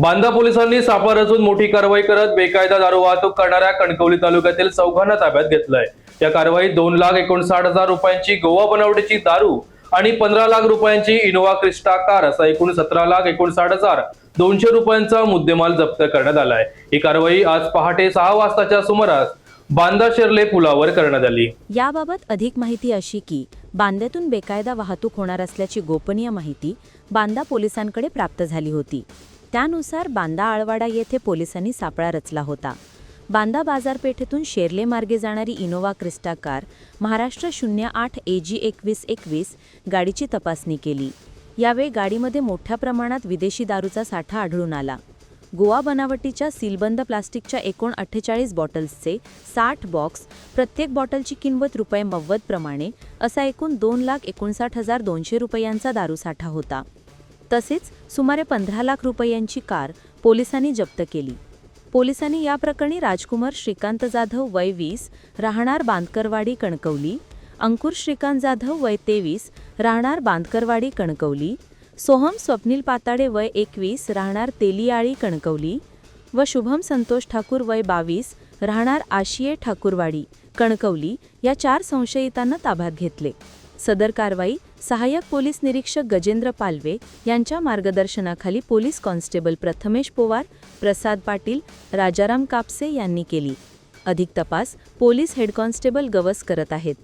बांदा पोलिसांनी सापळा रचून मोठी कारवाई करत बेकायदा दारू वाहतूक करणाऱ्या कणकवली तालुक्यातील चौघांना ताब्यात घेतलंय. या कारवाईत दोन लाख एकोणसाठ हजार रुपयांची गोवा बनावटीची दारू आणि पंधरा लाख रुपयांची इनोवा क्रिस्टा कार असा एकूण सतरा लाख एकोणसाठ हजार दोनशे रुपयांचा मुद्देमाल जप्त करण्यात आलाय. ही कारवाई आज पहाटे सहा वाजताच्या सुमारास बांदा शेर्ले पुलावर करण्यात आली. याबाबत अधिक माहिती अशी की बांद्यातून बेकायदा वाहतूक होणार असल्याची गोपनीय माहिती बांदा पोलिसांकडे प्राप्त झाली होती. त्यानुसार बांदा आळवाडा येथे पोलिसांनी सापळा रचला होता. बांदा बाजारपेठेतून शेर्ले मार्गे जाणारी इनोवा क्रिस्टा कार महाराष्ट्र शून्य आठ ए जी एकवीस एकवीस गाडीची तपासणी केली. यावेळी गाडीमध्ये मोठ्या प्रमाणात विदेशी दारूचा साठा आढळून आला. गोवा बनावटीच्या सीलबंद प्लास्टिकच्या एकूण अठ्ठेचाळीस बॉटल्सचे साठ बॉक्स प्रत्येक बॉटलची किंमत रुपये नव्वद प्रमाणे असा एकूण दोन लाख एकोणसाठ हजार दोनशे रुपयांचा दारूसाठा होता. तसेच सुमारे पंधरा लाख रुपयांची कार पोलिसांनी जप्त केली. पोलिसांनी या प्रकरणी राजकुमार श्रीकांत जाधव वय वीस राहणार बांदकरवाडी कणकवली. अंकुर श्रीकांत जाधव वय तेवीस राहणार बांदकरवाडी कणकवली. सोहम स्वप्नील पाताडे वय एकवीस राहणार तेलियाळी कणकवली. व शुभम संतोष ठाकूर वय बावीस राहणार आशिये ठाकूरवाडी कणकवली या चार संशयितांना ताब्यात घेतले. सदर कारवाई सहाय्यक पोलीस निरीक्षक गजेंद्र पालवे यांच्या मार्गदर्शनाखाली पोलीस कॉन्स्टेबल प्रथमेश पोवार प्रसाद पाटील राजाराम कापसे यांनी केली. अधिक तपास पोलीस हेड कॉन्स्टेबल गवस करत आहेत.